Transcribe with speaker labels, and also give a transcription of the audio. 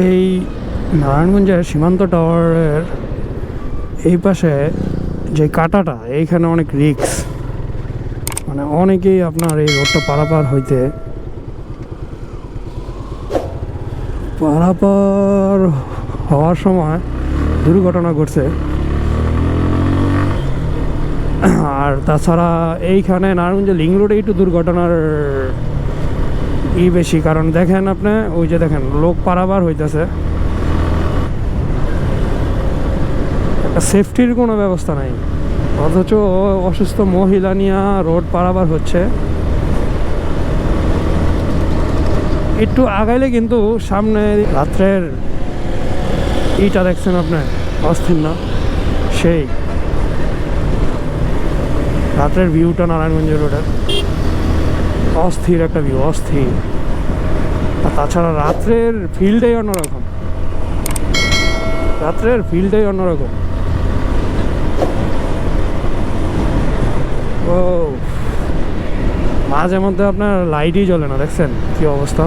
Speaker 1: এই নারায়ণগঞ্জের সীমান্ত টাওয়ারের এই পাশে যে কাটাটা, এইখানে অনেক রিক্স। মানে অনেকেই আপনার এই রোডটা পারাপার হইতে পারাপার হওয়ার সময় দুর্ঘটনা ঘটছে। আর তাছাড়া এইখানে নারায়ণগঞ্জ লিং রোডে একটু দুর্ঘটনার ই বেশি, কারণ দেখেন আপনি, ওই যে দেখেন, লোক পারাবার হইতেছে। একটা সেফটির কোনো ব্যবস্থা নাই। অথচ অসুস্থ মহিলা নিয়ে রোড পারাবার হচ্ছে। একটু আগাইলে কিন্তু সামনে রাত্রের ইটা দেখছেন আপনি, অস্থির না? সেই। রাত্রের ভিউটা নারায়ণগঞ্জ রোডের অস্থির একটা ভিউ অস্থির। আর তাছাড়া রাত্রের ফিল্ডটাই অন্যরকম। রাত্রের ফিল্ডটাই অন্যরকম। ও মাঝে মধ্যে আপনার লাইটই জ্বলে না, দেখছেন? কি অবস্থা?